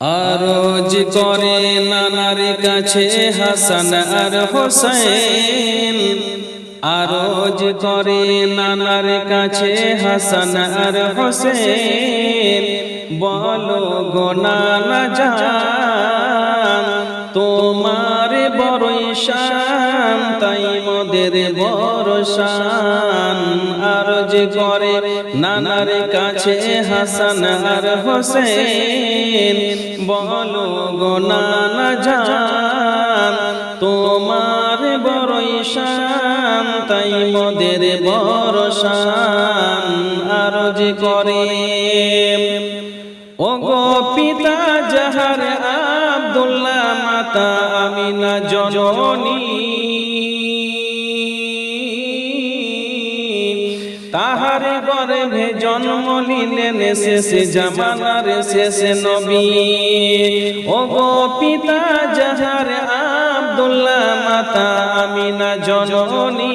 আরজ করে নানার কাছে হাসান আর হোসেন। আরজ করে নানার কাছে হাসান আর হোসেন। বলো গো নানা জান, তোমার বড়ই শান, তাই মোদের বড় শান আরজ করে নানার কাছে হাসান আর হোসেন, বলো গো নানা জান, তোমার বড়ই শান, তাই মোদের বড় শান আরজ করে। ও গো পিতা যাহার আব্দুল্লাহ, মাতা আমিনা জননী গর্ভে জন্ম নিলেন শেষে জামানার শেষে নবী। ও গো পিতা যাহার আব্দুল্লাহ, মাতা আমিনা জননী।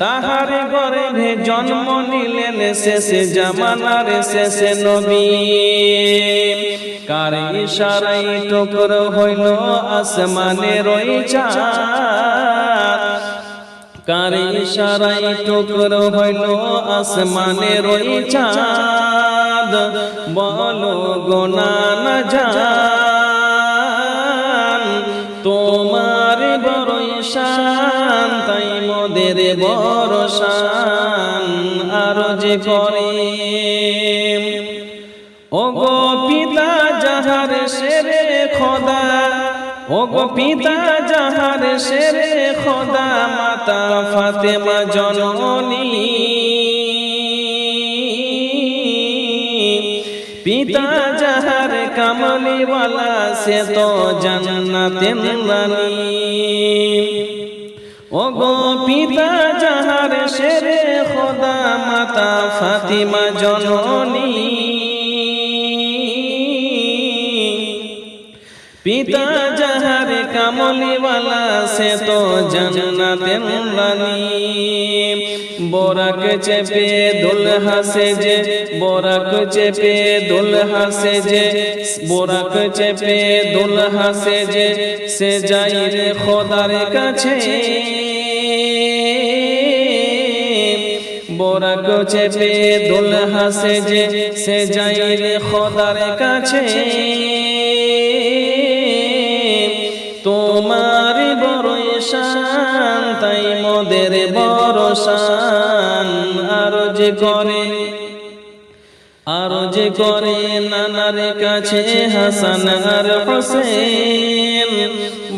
তাহার গর্ভে জন্ম নিলেন শেষে জামানার শেষে নবী। কার ইশারাই টুকর হইল আসমানে রই চাঁদ কার ইশারাই টুকর হইল আসমানে রই চাঁদ। বলো গোনা না জান, তোমার বড়ই শান, তাই মোদের বড় শান। আর যে করে ও গো পিতা যাহার সেরে খোদা, মাতা ফাতেমা জননী। পিতা যাহার কামলিওয়ালা, সে তো জান্নাতেন রানী ও গো পিতা যাহার সেরে খোদা, মাতা ফাতিমা জননী। পিতা যাহার কামলিওয়ালা, সে তো জান্নাতের রানী। বোরাক চেপে দুলহা সেজে বোরাক চেপে দুলহা সেজে বোরাক চেপে দুলহা সেজে সে যাই রে খোদার কাছে। বোরাক চেপে দুলহা সেজে সে যাই রে খোদার কাছে। তোমার বড় শান, তাই মোদের বড় শান। আর যে করে, আর যে করে নানার কাছে হাসান আর হোসেন,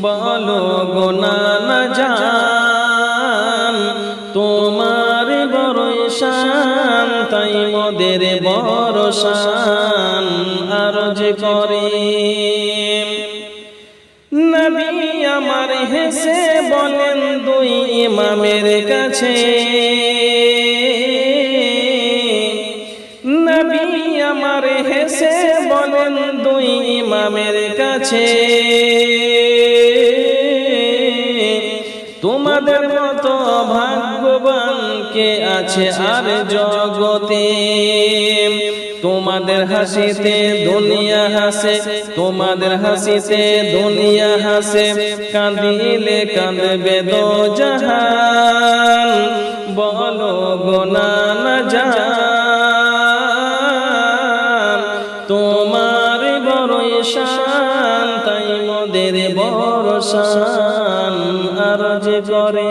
বলো গো নানা জান, তোমার বড় শান, তাই মোদের বড় শান। আর যে করে নবী আমার হেসে বলেন, দুই ইমামের কাছে। নবী আমার হেসে বলেন, দুই ইমামের কাছে। তোমাদের মতো ভাগ্যবান কে আছে আর জগতে? তোমাদের হাসিতে দুনিয়া হাসে, তোমাদের হাসিতে দুনিয়া হাসে, কাঁদিলে কাঁদবে দো জাহান, বলো গোনা না জান, তোমার বড়ই শান, তাই মোদের বড় শান, আর যে করে